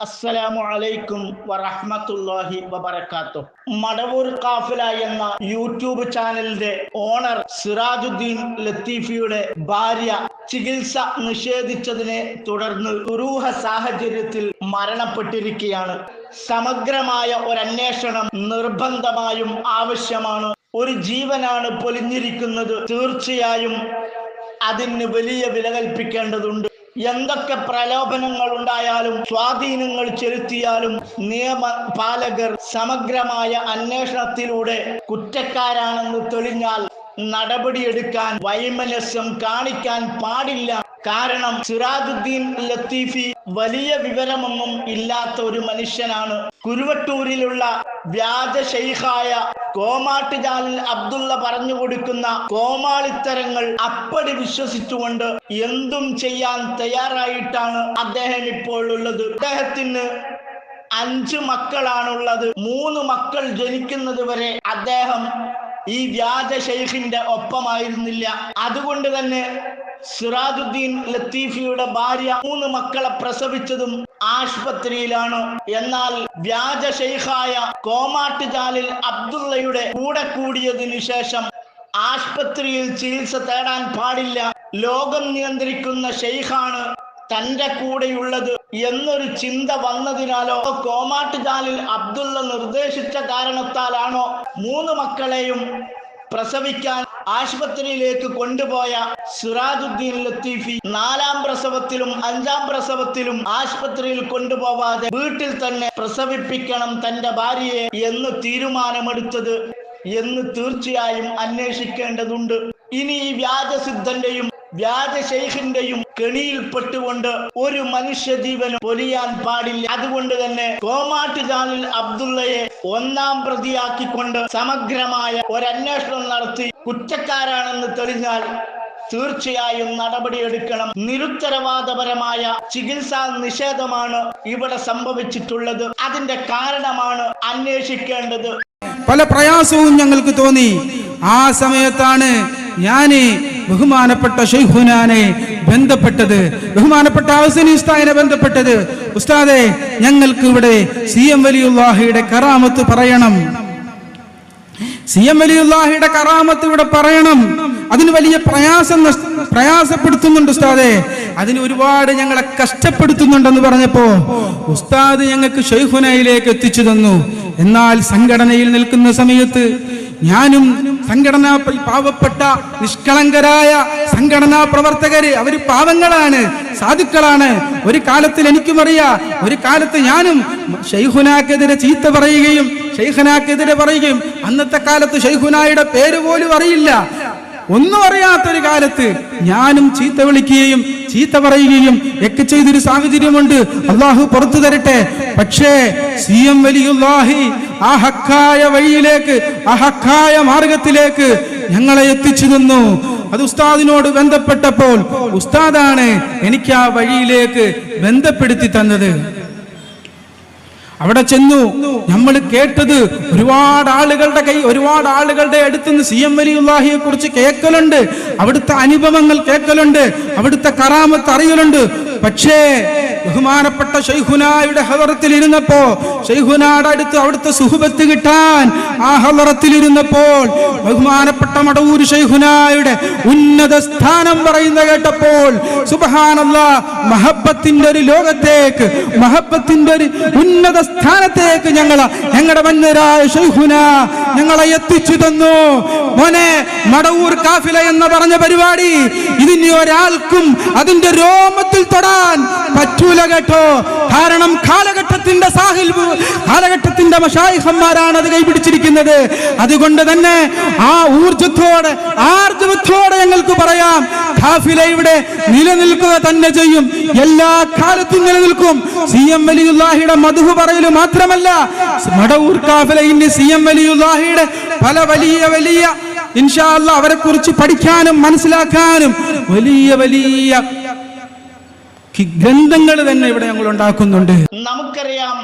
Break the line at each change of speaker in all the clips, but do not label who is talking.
അസ്സലാമു അലൈക്കും വറഹ്മത്തുള്ളാഹി വബർക്കാത്തു മടവൂർ കാഫില എന്ന യൂട്യൂബ് ചാനലിന്റെ ഓണർ സിറാജുദ്ദീൻ ലത്തീഫിയുടെ ഭാര്യ ചികിത്സ നിഷേധിച്ചതിനെ തുടർന്ന് ദുരൂഹ സാഹചര്യത്തിൽ മരണപ്പെട്ടിരിക്കുകയാണ്. സമഗ്രമായ ഒരന്വേഷണം നിർബന്ധമായും ആവശ്യമാണ്. ഒരു ജീവനാണ് പൊലിഞ്ഞിരിക്കുന്നത് തീർച്ചയായും അതിന് വലിയ വില കൽപ്പിക്കേണ്ടതുണ്ട്. എന്തൊക്കെ പ്രലോഭനങ്ങൾ ഉണ്ടായാലും സ്വാധീനങ്ങൾ ചെലുത്തിയാലും നിയമ പാലകർ സമഗ്രമായ അന്വേഷണത്തിലൂടെ കുറ്റക്കാരാണെന്ന് തെളിഞ്ഞാൽ നടപടിയെടുക്കാൻ വൈമനസ്യം കാണിക്കാൻ പാടില്ല. കാരണം സിറാജുദ്ദീൻ ലത്തീഫി വലിയ വിവരമൊന്നും ഇല്ലാത്ത ഒരു മനുഷ്യനാണ്. കുരുവട്ടൂരിലുള്ള വ്യാജ ഷെയ്ഖായ കോമാട്ടുജാലിൽ അബ്ദുള്ള പറഞ്ഞു കൊടുക്കുന്ന കോമാളിത്തരങ്ങൾ അപ്പടി വിശ്വസിച്ചുകൊണ്ട് എന്തും ചെയ്യാൻ തയ്യാറായിട്ടാണ് അദ്ദേഹം ഇപ്പോൾ ഉള്ളത്. അദ്ദേഹത്തിന് അഞ്ച് മക്കളാണുള്ളത്. മൂന്ന് മക്കൾ ജനിക്കുന്നത് വരെ അദ്ദേഹം ഈ വ്യാജ ഷെയ്ഖിന്റെ ഒപ്പമായിരുന്നില്ല. അതുകൊണ്ട് തന്നെ സിറാജുദ്ദീൻ ലത്തീഫിയുടെ ഭാര്യ മൂന്ന് മക്കളെ പ്രസവിച്ചതും ആശുപത്രിയിലാണ്. എന്നാൽ വ്യാജ ഷെയ്ഖായ കോമാട്ടുചാലിൽ അബ്ദുള്ളയുടെ കൂടെ കൂടിയതിനു ശേഷം ആശുപത്രിയിൽ ചികിത്സ തേടാൻ പാടില്ല. ലോകം നിയന്ത്രിക്കുന്ന ഷെയ്ഖാണ് തന്റെ കൂടെയുള്ളത് എന്നൊരു ചിന്ത വന്നതിനാലോ കോമാട്ടുചാലിൽ അബ്ദുള്ള നിർദ്ദേശിച്ച കാരണത്താലാണോ മൂന്ന് മക്കളെയും പ്രസവിക്കാൻ ആശുപത്രിയിലേക്ക് കൊണ്ടുപോയ സിറാജുദ്ദീൻ ലത്തീഫി നാലാം പ്രസവത്തിലും അഞ്ചാം പ്രസവത്തിലും ആശുപത്രിയിൽ കൊണ്ടുപോവാതെ വീട്ടിൽ തന്നെ പ്രസവിപ്പിക്കണം തന്റെ ഭാര്യയെ എന്ന് തീരുമാനമെടുത്തത് എന്ന് തീർച്ചയായും അന്വേഷിക്കേണ്ടതുണ്ട്. ഇനി ഈ വ്യാജസിദ്ധന്റെയും വ്യാജ ശൈഖിന്റെയും കെണിയിൽപ്പെട്ടുകൊണ്ട് ഒരു മനുഷ്യ ജീവനും പൊലിയാൻ പാടില്ല. അതുകൊണ്ട് തന്നെ കോമാട്ടുചാലിൽ അബ്ദുള്ളയെ ഒന്നാം പ്രതിയാക്കിക്കൊണ്ട് സമഗ്രമായ ഒരന്വേഷണം നടത്തി. കുറ്റക്കാരാണെന്ന് തെളിഞ്ഞാൽ തീർച്ചയായും നടപടിയെടുക്കണം. നിരുത്തരവാദപരമായ ചികിത്സാ നിഷേധമാണ് ഇവിടെ സംഭവിച്ചിട്ടുള്ളത്. അതിന്റെ കാരണമാണ് അന്വേഷിക്കേണ്ടത്.
പല പ്രയാസവും ഞങ്ങൾക്ക് തോന്നി. ആ സമയത്താണ് ഞാൻ ബഹുമാനപ്പെട്ട ഷെയ്ഖുനാനെ ബന്ധപ്പെട്ടത് ബഹുമാനപ്പെട്ട ഹസനി ഉസ്താദിനെ ബന്ധപ്പെട്ടത്. ഉസ്താദെ ഞങ്ങൾക്ക് ഇവിടെ സി എം വലിയുല്ലാഹിയുടെ കറാമത്ത് പറയണം. സി എം വലിയുല്ലാഹിയുടെ കറാമത്ത് ഇവിടെ പറയണം. അതിന് വലിയ പ്രയാസം പ്രയാസപ്പെടുത്തുന്നുണ്ട് ഉസ്താദെ. അതിന് ഒരുപാട് ഞങ്ങളെ കഷ്ടപ്പെടുത്തുന്നുണ്ടെന്ന് പറഞ്ഞപ്പോ ഉസ്താദ് ഞങ്ങൾക്ക് ഷെയ്ഖുനയിലേക്ക് എത്തിച്ചു തന്നു. എന്നാൽ സംഘടനയിൽ നിൽക്കുന്ന സമയത്ത് ഞാനും സംഘടനാ പാവപ്പെട്ട നിഷ്കളങ്കരായ സംഘടനാ പ്രവർത്തകര് അവർ പാവങ്ങളാണ് സാധുക്കളാണ്. ഒരു കാലത്തിൽ എനിക്കും അറിയാം ഒരു കാലത്ത് ഞാനും ഷെയ്ഹുനാക്കെതിരെ ചീത്ത പറയുകയും ഷെയ്ഖുനാക്കെതിരെ പറയുകയും അന്നത്തെ കാലത്ത് ഷെയ്ഖുനായുടെ പേര് പോലും അറിയില്ല. ഒന്നും അറിയാത്തൊരു കാലത്ത് ഞാനും ചീത്ത വിളിക്കുകയും ചീത്ത പറയുകയും ഒക്കെ ചെയ്തൊരു സാഹചര്യമുണ്ട്. അള്ളാഹു പുറത്തു തരട്ടെ. പക്ഷേ സി എം വലിയുല്ലാഹി ആ ഹക്കായ വഴിയിലേക്ക് ആ ഹക്കായ മാർഗത്തിലേക്ക് ഞങ്ങളെ എത്തിച്ചു തന്നു അത് ഉസ്താദിനോട് ബന്ധപ്പെട്ടപ്പോൾ ഉസ്താദാണ് എനിക്ക് ആ വഴിയിലേക്ക് ബന്ധപ്പെടുത്തി തന്നത്. അവിടെ ചെന്നു നമ്മൾ കേട്ടത് ഒരുപാട് ആളുകളുടെ കൈ ഒരുപാട് ആളുകളുടെ അടുത്തുനിന്ന് സി എം വലിയുല്ലാഹിയെ കുറിച്ച് കേൾക്കലുണ്ട്. അവിടുത്തെ അനുഭവങ്ങൾ കേൾക്കലുണ്ട്. അവിടുത്തെ കറാമത്ത് അറിയലുണ്ട്. പക്ഷേ ബഹുമാനപ്പെട്ട ഷൈഹുനായുടെ ഹലറത്തിൽ ഇരുന്നപ്പോ ഷെയ്ഖുനായുടെ അടുത്ത് അവിടുത്തെ സുഹുബത്ത് കിട്ടാൻ ആ ഹലറത്തിൽ ഇരുന്നപ്പോൾ ബഹുമാനപ്പെട്ട മടവൂർ ഷൈഹുനായുടെ ഉന്നത സ്ഥാനം പറയുന്ന കേട്ടപ്പോൾ സുബഹാനല്ല മഹബത്തിന്റെ ഒരു ലോകത്തേക്ക് മഹബത്തിന്റെ ഒരു ഉന്നത സ്ഥാനത്തേക്ക് ഞങ്ങൾ ഞങ്ങളുടെ മന്നരായ ഷൈഹുന ഞങ്ങളെ എത്തിച്ചു തന്നു. മോനെ മടവൂർ കാഫില എന്ന് പറഞ്ഞ പരിപാടി ഇതിന് ഒരാൾക്കും അതിന്റെ രോമത്തിൽ തൊടാൻ പറ്റൂല. കേട്ടോ കാരണം കാലഘട്ടത്തിന്റെ സാഹിബ് കാലഘട്ടത്തിന്റെ മഷായിഹന്മാരാണ് അത് കൈപിടിച്ചിരിക്കുന്നത്. അതുകൊണ്ട് തന്നെ ആ ഊർജത്തോടെ ആർജവത്തോടെ ഞങ്ങൾക്ക് പറയാം ഖാഫില ഇവിടെ നിലനിൽക്കുക തന്നെ ചെയ്യും. എല്ലാ കാലത്തും നിലനിൽക്കും. സി എം വലിയുല്ലാഹിയുടെ മധു പറയൽ മാത്രമല്ല മടവൂർ കാഫിലയിന്റെ സി എം വലിയുല്ലാഹിയുടെ പല വലിയ വലിയ ഇൻഷാല്ല അവരെ കുറിച്ച് പഠിക്കാനും മനസ്സിലാക്കാനും വലിയ വലിയ ഗ്രന്ഥങ്ങൾ തന്നെ ഇവിടെ ഞങ്ങൾ ഉണ്ടാക്കുന്നുണ്ട്.
നമുക്കറിയാം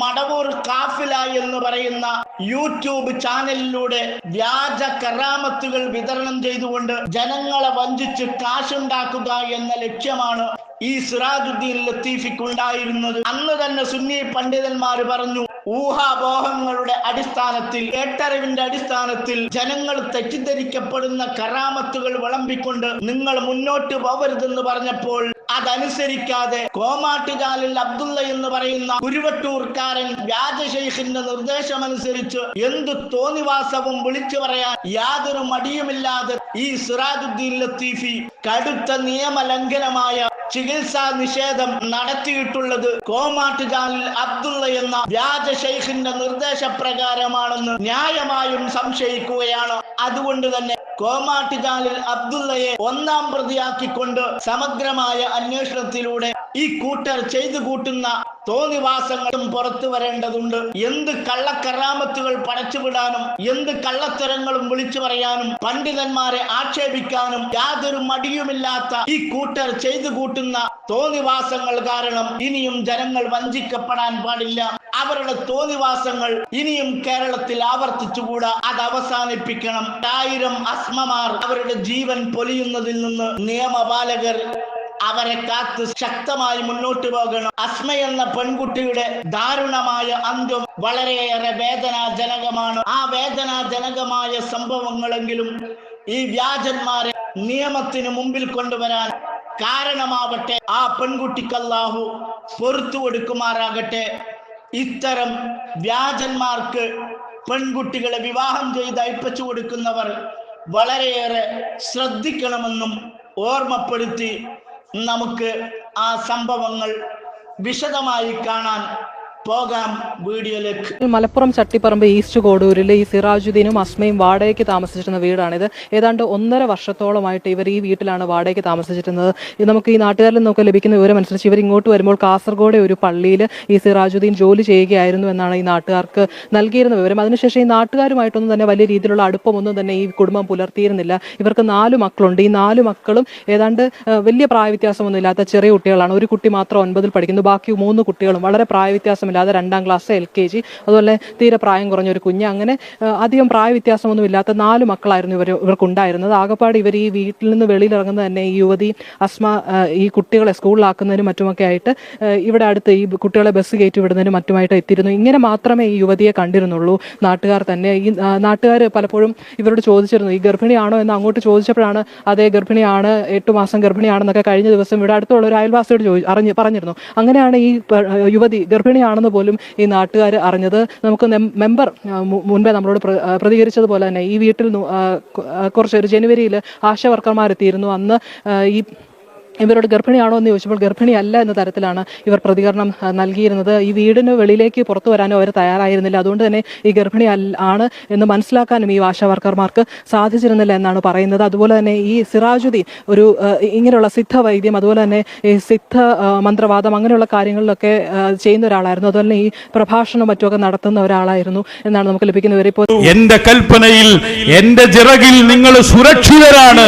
മടവൂർ കാഫില എന്ന് പറയുന്ന യൂട്യൂബ് ചാനലിലൂടെ വ്യാജ കറാമത്തുകൾ വിതരണം ചെയ്തുകൊണ്ട് ജനങ്ങളെ വഞ്ചിച്ച് കാശുണ്ടാക്കുക എന്ന ലക്ഷ്യമാണ് ഈ സിറാജുദ്ദീൻ ലത്തീഫിക്ക് ഉണ്ടായിരുന്നത്. അന്ന് തന്നെ സുന്നി പണ്ഡിതന്മാർ പറഞ്ഞു ഊഹാപോഹങ്ങളുടെ അടിസ്ഥാനത്തിൽ കേട്ടറിവിന്റെ അടിസ്ഥാനത്തിൽ ജനങ്ങൾ തെറ്റിദ്ധരിക്കപ്പെടുന്ന കറാമത്തുകൾ വിളമ്പിക്കൊണ്ട് നിങ്ങൾ മുന്നോട്ട് പോകരുതെന്ന് പറഞ്ഞപ്പോൾ അതനുസരിക്കാതെ കോമാട്ടുകാലിൽ അബ്ദുള്ള എന്ന് പറയുന്ന കുരുവട്ടൂർക്കാരൻ വ്യാജശൈഖിന്റെ നിർദ്ദേശമനുസരിച്ച് എന്ത് തോന്നിവാസവും വിളിച്ചു പറയാൻ യാതൊരു മടിയുമില്ലാതെ ഈ സിറാജുദ്ദീൻ ലത്തീഫി കടുത്ത നിയമലംഘനമായ ചികിത്സാ നിഷേധം നടത്തിയിട്ടുള്ളത് കോമാട്ടുകാലിൽ അബ്ദുള്ള എന്ന വ്യാജ ഷെയ്ഖിന്റെ നിർദ്ദേശപ്രകാരമാണെന്ന് ന്യായമായും സംശയിക്കുകയാണ്. അതുകൊണ്ട് തന്നെ കോമാട്ടുചാലിൽ അബ്ദുള്ളയെ ഒന്നാം പ്രതിയാക്കിക്കൊണ്ട് സമഗ്രമായ അന്വേഷണത്തിലൂടെ ഈ കൂട്ടർ ചെയ്തു കൂട്ടുന്ന തോന്നിവാസങ്ങളും പുറത്തു വരേണ്ടതുണ്ട്. എന്ത് കള്ളക്കറാമത്തുകൾ പടച്ചുവിടാനും എന്ത് കള്ളത്തരങ്ങളും വിളിച്ചു പറയാനും പണ്ഡിതന്മാരെ ആക്ഷേപിക്കാനും യാതൊരു മടിയുമില്ലാത്ത ഈ കൂട്ടർ ചെയ്തു കൂട്ടുന്ന തോന്നിവാസങ്ങൾ കാരണം ഇനിയും ജനങ്ങൾ വഞ്ചിക്കപ്പെടാൻ പാടില്ല. അവരുടെ തോന്നിവാസങ്ങൾ ഇനിയും കേരളത്തിൽ ആവർത്തിച്ചുകൂടാ. അത് അവസാനിപ്പിക്കണം. ആയിരം അസ്മമാർ അവരുടെ ജീവൻ പൊലിയുന്നതിൽ നിന്ന് നിയമപാലകർ അവരെ കാത്ത് ശക്തമായി മുന്നോട്ട് പോകണം. അസ്മ എന്ന പെൺകുട്ടിയുടെ ദാരുണമായ അന്ത്യം വളരെയേറെ വേദനാജനകമാണ്. ആ വേദനാജനകമായ സംഭവങ്ങളെങ്കിലും ഈ വ്യാജന്മാരെ നിയമത്തിന് മുമ്പിൽ കൊണ്ടുവരാൻ കാരണമാവട്ടെ ആ പെൺകുട്ടിക്ക് അല്ലാഹു പൊറത്തു കൊടുക്കുമാറാകട്ടെ. ഇത്തരം വ്യാജന്മാർക്ക് പെൺകുട്ടികളെ വിവാഹം ചെയ്ത് അയപ്പിച്ചു കൊടുക്കുന്നവർ വളരെയേറെ ശ്രദ്ധിക്കണമെന്നും ഓർമ്മപ്പെടുത്തി നമുക്ക് ആ സംഭവങ്ങൾ വിശദമായി കാണാൻ പോകാം വീഡിയോയിലേക്ക്.
മലപ്പുറം ചട്ടിപ്പറമ്പ് ഈസ്റ്റ് കോടൂരിൽ ഈ സിറാജുദ്ദീനും അസ്മയും വാടകയ്ക്ക് താമസിച്ചിരുന്ന വീടാണിത്. ഏതാണ്ട് ഒന്നര വർഷത്തോളമായിട്ട് ഇവർ ഈ വീട്ടിലാണ് വാടകയ്ക്ക് താമസിച്ചിരുന്നത്. നമുക്ക് ഈ നാട്ടുകാരിൽ നിന്നൊക്കെ ലഭിക്കുന്ന വിവരം അനുസരിച്ച് ഇവർ ഇങ്ങോട്ട് വരുമ്പോൾ കാസർഗോഡ് ഒരു പള്ളിയിൽ ഈ സിറാജുദ്ദീൻ ജോലി ചെയ്യുകയായിരുന്നു എന്നാണ് ഈ നാട്ടുകാർക്ക് നൽകിയിരുന്ന വിവരം. അതിനുശേഷം ഈ നാട്ടുകാരുമായിട്ടൊന്നും തന്നെ വലിയ രീതിയിലുള്ള അടുപ്പമൊന്നും തന്നെ ഈ കുടുംബം പുലർത്തിയിരുന്നില്ല. ഇവർക്ക് നാല് മക്കളുണ്ട്. ഈ നാല് മക്കളും ഏതാണ്ട് വലിയ പ്രായവ്യത്യാസമൊന്നുമില്ലാത്ത ചെറിയ കുട്ടികളാണ്. ഒരു കുട്ടി മാത്രം ഒൻപതിൽ പഠിക്കുന്നു. ബാക്കി മൂന്ന് കുട്ടികളും വളരെ പ്രായവ്യത്യാസമില്ലാതെ രണ്ടാം ക്ലാസ് എൽ കെ ജി അതുപോലെ തീരെ പ്രായം കുറഞ്ഞ ഒരു കുഞ്ഞ് അങ്ങനെ അധികം പ്രായവ്യത്യാസമൊന്നും ഇല്ലാത്ത നാല് മക്കളായിരുന്നു ഇവർ ഇവർക്കുണ്ടായിരുന്നത്. ആകപ്പാട് ഇവർ ഈ വീട്ടിൽ നിന്ന് വെളിയിലിറങ്ങുന്നത് തന്നെ ഈ യുവതി അസ്മ ഈ കുട്ടികളെ സ്കൂളിലാക്കുന്നതിനും മറ്റുമൊക്കെ ആയിട്ട് ഇവിടെ അടുത്ത് ഈ കുട്ടികളെ ബസ് കയറ്റി വിടുന്നതിനും മറ്റുമായിട്ട് എത്തിയിരുന്നു. ഇങ്ങനെ മാത്രമേ ഈ യുവതിയെ കണ്ടിരുന്നുള്ളൂ. നാട്ടുകാർ തന്നെ ഈ നാട്ടുകാർ പലപ്പോഴും ഇവരോട് ചോദിച്ചിരുന്നു ഈ ഗർഭിണിയാണോ? എന്ന് അങ്ങോട്ട് ചോദിച്ചപ്പോഴാണ് അതേ ഗർഭിണിയാണ് എട്ട് മാസം ഗർഭിണിയാണെന്നൊക്കെ കഴിഞ്ഞ ദിവസം ഇവിടെ അടുത്തുള്ള ഒരു അയൽവാസിയോട് ചോദി അറിഞ്ഞ് പറഞ്ഞിരുന്നു. അങ്ങനെയാണ് ഈ യുവതി ഗർഭിണിയാണെന്ന് പോലും ഈ നാട്ടുകാർ അറിഞ്ഞത്. നമുക്ക് മെമ്പർ മുൻപേ നമ്മളോട് പ്ര- പ്രതികരിച്ചതുപോലെ തന്നെ ഈ വീട്ടിൽ കുറച്ച് ഒരു ജനുവരിയിൽ ആശാ വർക്കർമാരെത്തിയിരുന്നു. അന്ന് ഈ ഇവരോട് ഗർഭിണിയാണോ എന്ന് ചോദിച്ചപ്പോൾ ഗർഭിണിയല്ല എന്ന തരത്തിലാണ് ഇവർ പ്രതികരണം നൽകിയിരുന്നത്. ഈ വീടിന് വെളിയിലേക്ക് പുറത്തു വരാനോ അവർ തയ്യാറായിരുന്നില്ല. അതുകൊണ്ട് തന്നെ ഈ ഗർഭിണി ആണ് എന്ന് മനസ്സിലാക്കാനും ഈ ആശാ വർക്കർമാർക്ക് സാധിച്ചിരുന്നില്ല എന്നാണ് പറയുന്നത്. അതുപോലെ തന്നെ ഈ സിറാജുദ്ദീൻ ഒരു ഇങ്ങനെയുള്ള സിദ്ധ വൈദ്യം അതുപോലെ തന്നെ ഈ സിദ്ധ മന്ത്രവാദം അങ്ങനെയുള്ള കാര്യങ്ങളിലൊക്കെ ചെയ്യുന്ന ഒരാളായിരുന്നു. അതുപോലെ ഈ പ്രഭാഷണം മറ്റുമൊക്കെ നടത്തുന്ന ഒരാളായിരുന്നു എന്നാണ് നമുക്ക് ലഭിക്കുന്നത്. ഇപ്പോൾ
എന്റെ കൽപ്പനയിൽ എന്റെ ചിറകിൽ നിങ്ങൾ സുരക്ഷിതരാണ്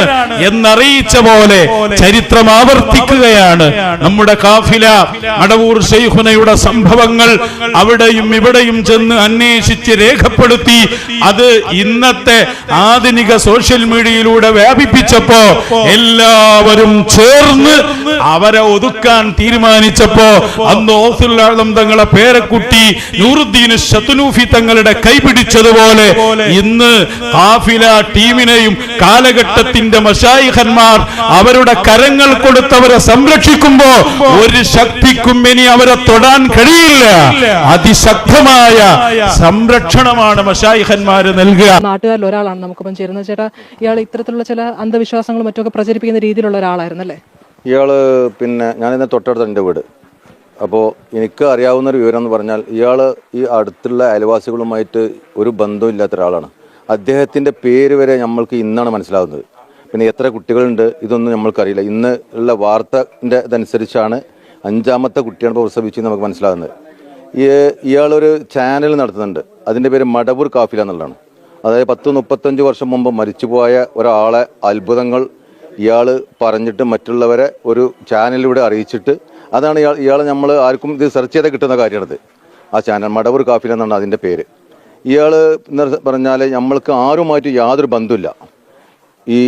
എന്നറിയിച്ച പോലെ ചരിത്രം ആവർത്തിക്കുകയാണ്. നമ്മുടെ കാഫില മടവൂർ ഷെയ്ഖുനയുടെ സംഭവങ്ങൾ അവിടെയും ഇവിടെയും ചെന്ന് അന്വേഷിച്ച് രേഖപ്പെടുത്തി. അത് ഇന്നത്തെ ആധുനിക സോഷ്യൽ മീഡിയയിലൂടെ വ്യാപിപ്പിച്ചപ്പോ എല്ലാവരും ചേർന്ന് അവരെ ഒതുക്കാൻ തീരുമാനിച്ചപ്പോ അന്ന് ഓസുല്ലാളം തങ്ങളെ പേരക്കുട്ടി നൂറുദ്ദീൻ ഷത്തുനൂഫി തങ്ങളുടെ കൈപിടിച്ചതുപോലെ ഇന്ന് കാഫില ടീമിനെയും കാലഘട്ടത്തിന്റെ മഷായിഖന്മാർ അവരുടെ കരങ്ങൾ കൊടുത്തവരെ സംരക്ഷിക്കുമ്പോ ഒരു ശക്തിക്കും ഇനി അവരെ തൊടാൻ കഴിയില്ല. അതിശക്തമായ സംരക്ഷണമാണ് മഷായിഹന്മാര് നൽകുക.
നാട്ടുകാരിൽ ഒരാളാണ് നമുക്കിപ്പം ചേരുന്നത്. ചേട്ടാ ഇയാൾ ഇത്തരത്തിലുള്ള ചില അന്ധവിശ്വാസങ്ങളും മറ്റൊക്കെ പ്രചരിപ്പിക്കുന്ന രീതിയിലുള്ള ഒരാളായിരുന്നു അല്ലേ
ഇയാൾ പിന്നെ ഞാൻ ഞാനിന്ന് തൊട്ടടുത്ത എന്റെ വീട്. അപ്പോൾ എനിക്ക് അറിയാവുന്ന ഒരു വിവരം എന്ന് പറഞ്ഞാൽ ഇയാൾ ഈ അടുത്തുള്ള അയൽവാസികളുമായിട്ട് ഒരു ബന്ധമില്ലാത്ത ഒരാളാണ്. അദ്ദേഹത്തിന്റെ പേര് വരെ നമ്മൾക്ക് ഇന്നാണ് മനസ്സിലാവുന്നത്. പിന്നെ എത്ര കുട്ടികളുണ്ട് ഇതൊന്നും നമ്മൾക്കറിയില്ല. ഇന്ന് ഉള്ള വാർത്തന്റെ ഇതനുസരിച്ചാണ് അഞ്ചാമത്തെ കുട്ടിയാണ് എന്ന് നമുക്ക് മനസ്സിലാകുന്നത്. ഈ ഇയാളൊരു ചാനൽ നടത്തുന്നുണ്ട്. അതിന്റെ പേര് മടവൂർ കാഫില എന്നുള്ളതാണ്. അതായത് പത്ത് മുപ്പത്തഞ്ച് വർഷം മുമ്പ് മരിച്ചുപോയ ഒരാളെ അത്ഭുതങ്ങൾ ഇയാൾ പറഞ്ഞിട്ട് മറ്റുള്ളവരെ ഒരു ചാനലിലൂടെ അറിയിച്ചിട്ട് അതാണ് ഇയാൾ ഇയാൾ നമ്മൾ ആർക്കും ഇത് സെർച്ച് ചെയ്താൽ കിട്ടുന്ന കാര്യമാണത്. ആ ചാനൽ മടവൂർ കാഫില എന്നാണ് അതിന്റെ പേര്. ഇയാൾ പറഞ്ഞാൽ നമ്മൾക്ക് ആരുമായിട്ട് യാതൊരു ബന്ധമില്ല ഈ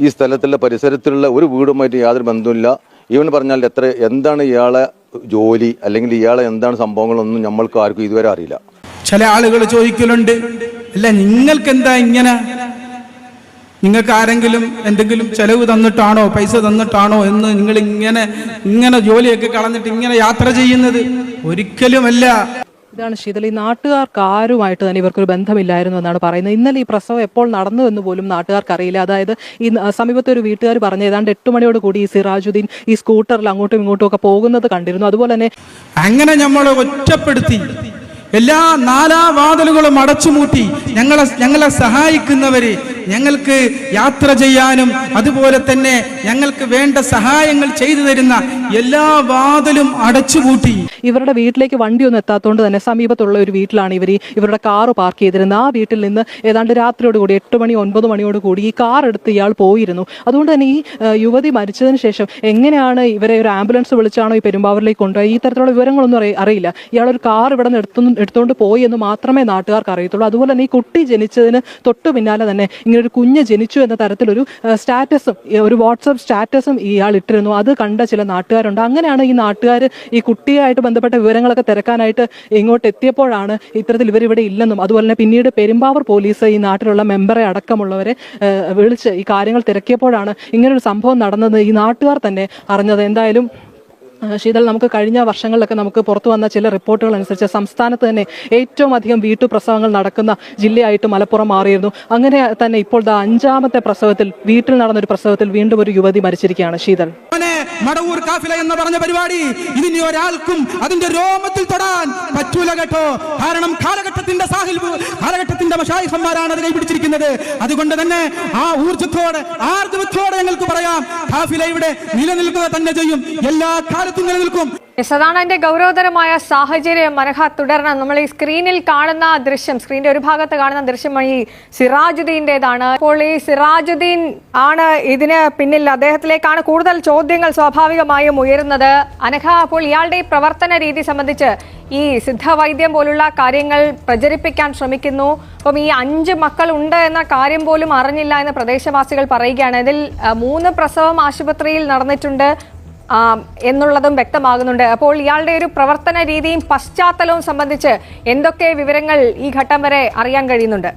ഈ സ്ഥലത്തുള്ള പരിസരത്തുള്ള ഒരു വീടുമായിട്ട് യാതൊരു ബന്ധമില്ല ഇവൻ പറഞ്ഞാൽ എത്ര എന്താണ് ഇയാളെ ജോലി അല്ലെങ്കിൽ ഇയാളെ എന്താണ് സംഭവങ്ങളൊന്നും നമ്മൾക്ക് ആർക്കും ഇതുവരെ അറിയില്ല.
ചില ആളുകൾ ചോദിക്കലുണ്ട് അല്ല നിങ്ങൾക്ക് എന്താ ഇങ്ങനെ? നിങ്ങൾക്ക് ആരെങ്കിലും എന്തെങ്കിലും ചെലവ് തന്നിട്ടാണോ പൈസ തന്നിട്ടാണോ എന്ന് നിങ്ങൾ ഇങ്ങനെ ഇങ്ങനെ ജോലിയൊക്കെ കളഞ്ഞിട്ട് ഇങ്ങനെ യാത്ര ചെയ്യുന്നത്? ഒരിക്കലുമല്ല.
ഇതാണ് ശീതൽ ഈ നാട്ടുകാർക്ക് ആരുമായിട്ട് തന്നെ ഇവർക്കൊരു ബന്ധമില്ലായിരുന്നു എന്നാണ് പറയുന്നത്. ഇന്നലെ ഈ പ്രസവം എപ്പോൾ നടന്നു എന്ന് പോലും നാട്ടുകാർക്ക് അറിയില്ല. അതായത് ഈ സമീപത്തെ ഒരു വീട്ടുകാർ പറഞ്ഞ ഏതാണ്ട് എട്ട് മണിയോട് കൂടി ഈ സിറാജുദ്ദീൻ ഈ സ്കൂട്ടറിൽ അങ്ങോട്ടും ഇങ്ങോട്ടും ഒക്കെ പോകുന്നത് കണ്ടിരുന്നു. അതുപോലെ തന്നെ
അങ്ങനെ നമ്മളെ ഒറ്റപ്പെടുത്തി എല്ലാ നാലാ വാതിലുകളും അടച്ചുമൂട്ടി ഞങ്ങളെ ഞങ്ങളെ സഹായിക്കുന്നവര് ഞങ്ങൾക്ക് യാത്ര ചെയ്യാനും അതുപോലെ തന്നെ ഞങ്ങൾക്ക് വേണ്ട സഹായങ്ങൾ ചെയ്തു തരുന്ന എല്ലാ വാതിലും അടച്ചുപൂട്ടി.
ഇവരുടെ വീട്ടിലേക്ക് വണ്ടിയൊന്നും എത്താത്തതുകൊണ്ട് തന്നെ സമീപത്തുള്ള ഒരു വീട്ടിലാണ് ഇവർ ഇവരുടെ കാറ് പാർക്ക് ചെയ്തിരുന്നത്. ആ വീട്ടിൽ നിന്ന് ഏതാണ്ട് രാത്രിയോട് കൂടി എട്ട് മണി ഒൻപത് മണിയോട് കൂടി ഈ കാർ എടുത്ത് ഇയാൾ പോയിരുന്നു. അതുകൊണ്ട് തന്നെ ഈ യുവതി മരിച്ചതിന് ശേഷം എങ്ങനെയാണ് ഇവരെ ഒരു ആംബുലൻസ് വിളിച്ചാണോ ഈ പെരുമ്പാവൂരിലേക്ക് കൊണ്ടുപോയി? ഈ തരത്തിലുള്ള വിവരങ്ങളൊന്നും അറിയ- അറിയില്ല. ഇയാൾ ഒരു കാർ ഇവിടെ നിന്ന് എടുത്തു എടുത്തുകൊണ്ട് പോയി എന്ന് മാത്രമേ നാട്ടുകാർക്ക് അറിയത്തുള്ളൂ. അതുപോലെ തന്നെ ഈ കുട്ടി ജനിച്ചതിന് തൊട്ട് പിന്നാലെ തന്നെ ഇങ്ങനെ ഒരു കുഞ്ഞ് ജനിച്ചു എന്ന തരത്തിലൊരു സ്റ്റാറ്റസും ഒരു വാട്സപ്പ് സ്റ്റാറ്റസും ഇയാൾ ഇട്ടിരുന്നു. അത് കണ്ട ചില നാട്ടുകാരുണ്ട്. അങ്ങനെയാണ് ഈ നാട്ടുകാർ ഈ കുട്ടിയായിട്ട് ബന്ധപ്പെട്ട വിവരങ്ങളൊക്കെ തിരക്കാനായിട്ട് ഇങ്ങോട്ട് എത്തിയപ്പോഴാണ് ഇത്തരത്തിൽ ഇവരിവിടെ ഇല്ലെന്നും അതുപോലെ തന്നെ പിന്നീട് പെരുമ്പാവൂർ പോലീസ് ഈ നാട്ടിലുള്ള മെമ്പറെ അടക്കമുള്ളവരെ വിളിച്ച് ഈ കാര്യങ്ങൾ തിരക്കിയപ്പോഴാണ് ഇങ്ങനൊരു സംഭവം നടന്നത് ഈ നാട്ടുകാർ തന്നെ അറിഞ്ഞത്. എന്തായാലും ശീതൽ നമുക്ക് കഴിഞ്ഞ വർഷങ്ങളിലൊക്കെ നമുക്ക് പുറത്തു വന്ന ചില റിപ്പോർട്ടുകൾ അനുസരിച്ച് സംസ്ഥാനത്ത് തന്നെ ഏറ്റവും അധികം വീട്ടുപ്രസവങ്ങൾ നടക്കുന്ന ജില്ലയായിട്ട് മലപ്പുറം മാറിയിരുന്നു. അങ്ങനെ തന്നെ ഇപ്പോൾ അഞ്ചാമത്തെ പ്രസവത്തിൽ വീട്ടിൽ നടന്ന ഒരു പ്രസവത്തിൽ വീണ്ടും ഒരു യുവതി മരിച്ചിരിക്കുകയാണ് ശീതൽ
മടവൂർ കാഫില എന്ന് പറഞ്ഞ പരിപാടി ഇതിനി ഒരാൾക്കും അതിന്റെ രോമത്തിൽ തൊടാൻ പറ്റൂല കേട്ടോ കാരണം കാലഘട്ടത്തിന്റെ സാഹിബ് കാലഘട്ടത്തിന്റെ മഷായിഹന്മാരാണ് അത് കൈപിടിച്ചിരിക്കുന്നത്. അതുകൊണ്ട് തന്നെ ആ ഊർജത്തോടെ ആർജവത്തോടെ ഞങ്ങൾക്ക് പറയാം കാഫില ഇവിടെ നിലനിൽക്കുക തന്നെ ചെയ്യും. എല്ലാ കാലത്തും നിലനിൽക്കും.
യെസ്, അതാണ് അതിന്റെ ഗൗരവതരമായ സാഹചര്യം. മനഹ തുടരണം. നമ്മൾ ഈ സ്ക്രീനിൽ കാണുന്ന ദൃശ്യം സ്ക്രീനിന്റെ ഒരു ഭാഗത്ത് കാണുന്ന ദൃശ്യം ഈ സിറാജുദ്ദീന്റേതാണ് അപ്പോൾ ഈ സിറാജുദ്ദീൻ ആണ് ഇതിന് പിന്നിൽ അദ്ദേഹത്തിലേക്കാണ് കൂടുതൽ ചോദ്യങ്ങൾ സ്വാഭാവികമായും ഉയരുന്നത്. അനഹ അപ്പോൾ ഇയാളുടെ ഈ പ്രവർത്തന രീതി സംബന്ധിച്ച് ഈ സിദ്ധവൈദ്യം പോലുള്ള കാര്യങ്ങൾ പ്രചരിപ്പിക്കാൻ ശ്രമിക്കുന്നു. അപ്പം ഈ അഞ്ച് മക്കൾ ഉണ്ട് എന്ന കാര്യം പോലും അറിഞ്ഞില്ല എന്ന് പ്രദേശവാസികൾ പറയുകയാണ്. ഇതിൽ മൂന്ന് പ്രസവം ആശുപത്രിയിൽ നടന്നിട്ടുണ്ട്. എന്നുള്ളതും വ്യക്തമാകുന്നുണ്ട്. അപ്പോൾ ഇയാളുടെ ഒരു പ്രവർത്തന രീതിയും പശ്ചാത്തലവും സംബന്ധിച്ച് എന്തൊക്കെ വിവരങ്ങൾ ഈ ഘട്ടം വരെ അറിയാൻ കഴിയുന്നുണ്ട്?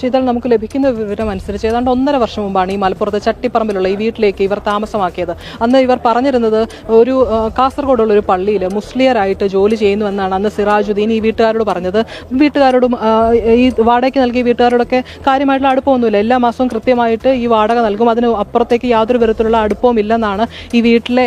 ശീതൽ നമുക്ക് ലഭിക്കുന്ന വിവരം അനുസരിച്ച് ഏതാണ്ട് ഒന്നര വർഷം മുമ്പാണ് ഈ മലപ്പുറത്ത് ചട്ടിപ്പറമ്പിലുള്ള ഈ വീട്ടിലേക്ക് ഇവർ താമസമാക്കിയത്. അന്ന് ഇവർ പറഞ്ഞിരുന്നത് ഒരു കാസർഗോഡുള്ള ഒരു പള്ളിയിൽ മുസ്ലിയരായിട്ട് ജോലി ചെയ്യുന്നുവെന്നാണ് അന്ന് സിറാജുദ്ദീൻ ഈ വീട്ടുകാരോട് പറഞ്ഞത്. വീട്ടുകാരോടും ഈ വാടകയ്ക്ക് നൽകിയ വീട്ടുകാരോടൊക്കെ കാര്യമായിട്ടുള്ള അടുപ്പമൊന്നുമില്ല. എല്ലാ മാസവും കൃത്യമായിട്ട് ഈ വാടക നൽകും. അതിന് അപ്പുറത്തേക്ക് യാതൊരു വിധത്തിലുള്ള അടുപ്പവും ഇല്ലെന്നാണ് ഈ വീട്ടിലെ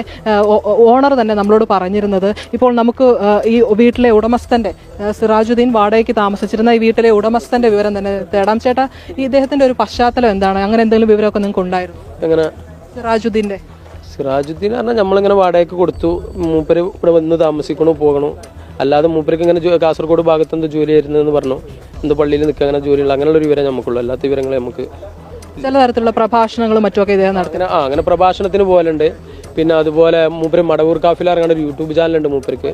ഓണർ തന്നെ നമ്മളോട് പറഞ്ഞിരുന്നത്. ഇപ്പോൾ നമുക്ക് ഈ വീട്ടിലെ ഉടമസ്ഥന്റെ ആ, സിറാജുദ്ദീൻ വാടകയ്ക്ക് താമസിച്ചിരുന്ന ഈ വീട്ടിലെ ഉടമസ്ഥന്റെ വിവരം തന്നെ തേടാം. ചേട്ടാ ഈ ഇദ്ദേഹത്തിന്റെ ഒരു പശ്ചാത്തലം എന്താണ്? അങ്ങനെ എന്തെങ്കിലും വിവരമൊക്കെ നിങ്ങൾക്ക് ഉണ്ടായിരുന്നു? സിറാജുദ്ദീന്റെ.
സിറാജുദ്ദീൻ പറഞ്ഞാൽ നമ്മളിങ്ങനെ വാടകയ്ക്ക് കൊടുത്തു. മൂപ്പര് ഇവിടെ വന്ന് താമസിക്കണു പോകണു. അല്ലാതെ മൂപ്പർക്ക് ഇങ്ങനെ കാസർഗോഡ് ഭാഗത്ത് എന്തോ ജോലി ആയിരുന്നെന്ന് പറഞ്ഞു. എന്തോ പള്ളിയിൽ നിൽക്കുക അങ്ങനെ ജോലിയുള്ള അങ്ങനെയുള്ള ഒരു വിവരം നമുക്കുള്ളൂ അല്ലാത്ത വിവരങ്ങൾ നമുക്ക്
ചില തരത്തിലുള്ള പ്രഭാഷണങ്ങളും മറ്റുമൊക്കെ ഇദ്ദേഹം നടത്തി.
അങ്ങനെ ആ അങ്ങനെ പ്രഭാഷണത്തിന് പോലുണ്ട് പിന്നെ അതുപോലെ മൂപ്പര് മടവൂർ കാഫില ഇറങ്ങുന്ന ഒരു യൂട്യൂബ് ചാനലുണ്ട് മൂപ്പർക്ക്.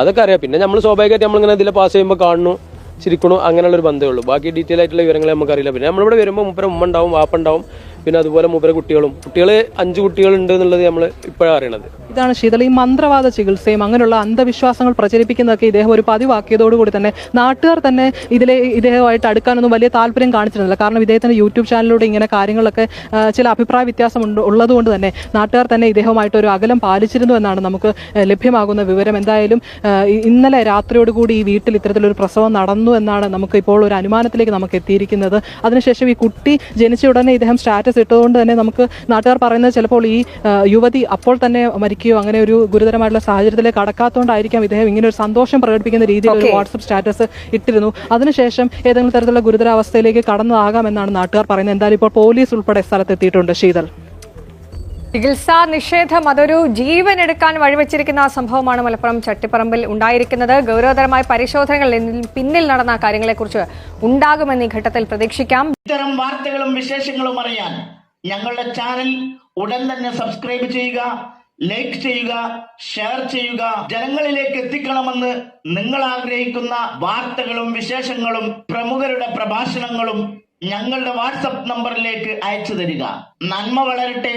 അതൊക്കെ അറിയാം. പിന്നെ നമ്മൾ സ്വാഭാവികമായിട്ട് നമ്മളിങ്ങനെ ഇതിൽ പാസ് ചെയ്യുമ്പോൾ കാണുന്നു. ചിരിക്കണു അങ്ങനെയുള്ള ഒരു ബന്ധമേ ഉള്ളൂ. ബാക്കി ഡീറ്റെയിൽ ആയിട്ടുള്ള വിവരങ്ങൾ നമുക്കറിയില്ല. പിന്നെ നമ്മളിവിടെ വരുമ്പോൾ മുപ്പര ഉമ്മ ഉണ്ടാവും വാപ്പ ഉണ്ടാവും. പിന്നെ അതുപോലെ മുബര കുട്ടികളും. കുട്ടികൾ അഞ്ച് കുട്ടികളുണ്ട് എന്നുള്ളത് നമ്മൾ ഇപ്പോഴാണ് അറിയണത്.
ഇതാണ് ശീതൾ ഈ മന്ത്രവാദ ചികിത്സയും അങ്ങനെയുള്ള അന്ധവിശ്വാസങ്ങൾ പ്രചരിപ്പിക്കുന്നതൊക്കെ ഇദ്ദേഹം ഒരു പതിവാക്കിയതോടുകൂടി തന്നെ നാട്ടുകാർ തന്നെ ഇതിലെ ഇദ്ദേഹമായിട്ട് അടുക്കാനൊന്നും വലിയ താല്പര്യം കാണിച്ചിരുന്നില്ല. കാരണം ഇദ്ദേഹത്തിന്റെ യൂട്യൂബ് ചാനലിലൂടെ ഇങ്ങനെ കാര്യങ്ങളൊക്കെ ചില അഭിപ്രായ വ്യത്യാസമുണ്ട് ഉള്ളതുകൊണ്ട് തന്നെ നാട്ടുകാർ തന്നെ ഇദ്ദേഹമായിട്ട് ഒരു അകലം പാലിച്ചിരുന്നു എന്നാണ് നമുക്ക് ലഭ്യമാകുന്ന വിവരം. എന്തായാലും ഇന്നലെ രാത്രിയോടുകൂടി ഈ വീട്ടിൽ ഇത്തരത്തിലൊരു പ്രസവം നടന്നു എന്നാണ് നമുക്ക് ഇപ്പോൾ ഒരു അനുമാനത്തിലേക്ക് നമുക്ക് എത്തിയിരിക്കുന്നത്. അതിനുശേഷം ഈ കുട്ടി ജനിച്ച ഉടനെ ഇദ്ദേഹം സ്റ്റാറ്റസ് ഇട്ടതുകൊണ്ട് തന്നെ നമുക്ക് നാട്ടുകാർ പറയുന്നത് ചിലപ്പോൾ ഈ യുവതി അപ്പോൾ തന്നെ മരിക്കുകയോ അങ്ങനെ ഒരു ഗുരുതരമായിട്ടുള്ള സാഹചര്യത്തിലേക്ക് കടക്കാത്തതുകൊണ്ടായിരിക്കാം ഇദ്ദേഹം ഇങ്ങനെ ഒരു സന്തോഷം പ്രകടിപ്പിക്കുന്ന രീതിയിൽ ഒരു. വാട്സപ്പ് സ്റ്റാറ്റസ് ഇട്ടിരുന്നു. അതിനുശേഷം ഏതെങ്കിലും തരത്തിലുള്ള ഗുരുതരാവസ്ഥയിലേക്ക് കടന്നതാകാമെന്നാണ് നാട്ടുകാർ പറയുന്നത്. എന്തായാലും ഇപ്പോൾ പോലീസ് ഉൾപ്പെടെ സ്ഥലത്തെത്തിയിട്ടുണ്ട്. ശീതൽ
ചികിത്സാ നിഷേധം അതൊരു ജീവൻ എടുക്കാൻ വഴിവെച്ചിരിക്കുന്ന സംഭവമാണ് മലപ്പുറം ചട്ടിപ്പറമ്പിൽ ഉണ്ടായിരിക്കുന്നത്. ഗൗരവതരമായ പരിശോധനകൾ പിന്നിൽ നടന്ന കാര്യങ്ങളെക്കുറിച്ച് ഉണ്ടാകുമെന്ന് ഈ ഘട്ടത്തിൽ പ്രതീക്ഷിക്കാം.
ഇത്തരം വാർത്തകളും വിശേഷങ്ങളും അറിയാൻ ഞങ്ങളുടെ ചാനൽ ഉടൻ തന്നെ സബ്സ്ക്രൈബ് ചെയ്യുക ലൈക്ക് ചെയ്യുക ഷെയർ ചെയ്യുക. ജനങ്ങളിലേക്ക് എത്തിക്കണമെന്ന് നിങ്ങൾ ആഗ്രഹിക്കുന്ന വാർത്തകളും വിശേഷങ്ങളും പ്രമുഖരുടെ പ്രഭാഷണങ്ങളും ഞങ്ങളുടെ വാട്സപ്പ് നമ്പറിലേക്ക് അയച്ചു തരിക. നന്മ വളരട്ടെ.